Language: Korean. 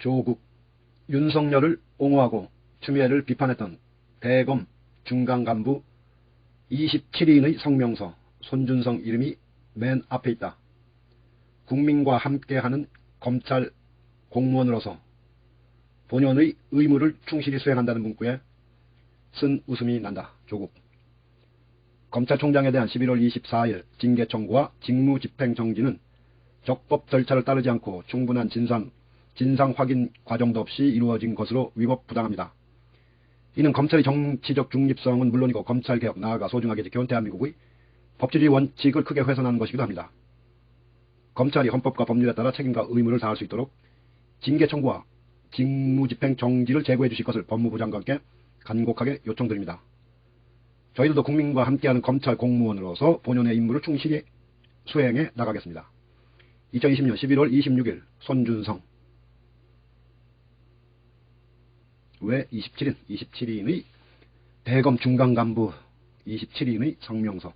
조국, 윤석열을 옹호하고 추미애를 비판했던 대검 중간 간부 27인의 성명서 손준성 이름이 맨 앞에 있다. 국민과 함께하는 검찰 공무원으로서 본연의 의무를 충실히 수행한다는 문구에 쓴 웃음이 난다. 조국. 검찰총장에 대한 11월 24일 징계 청구와 직무집행정지는 적법 절차를 따르지 않고 충분한 진상, 진상 확인 과정도 없이 이루어진 것으로 위법 부당합니다. 이는 검찰의 정치적 중립성은 물론이고 검찰개혁 나아가 소중하게 지켜온 대한민국의 법치주의 원칙을 크게 훼손하는 것이기도 합니다. 검찰이 헌법과 법률에 따라 책임과 의무를 다할 수 있도록 징계 청구와 직무집행 정지를 제고해 주실 것을 법무부 장관께 간곡하게 요청드립니다. 저희들도 국민과 함께하는 검찰 공무원으로서 본연의 임무를 충실히 수행해 나가겠습니다. 2020년 11월 26일 손준성 왜 27인, 27인의 대검 중간 간부 27인의 성명서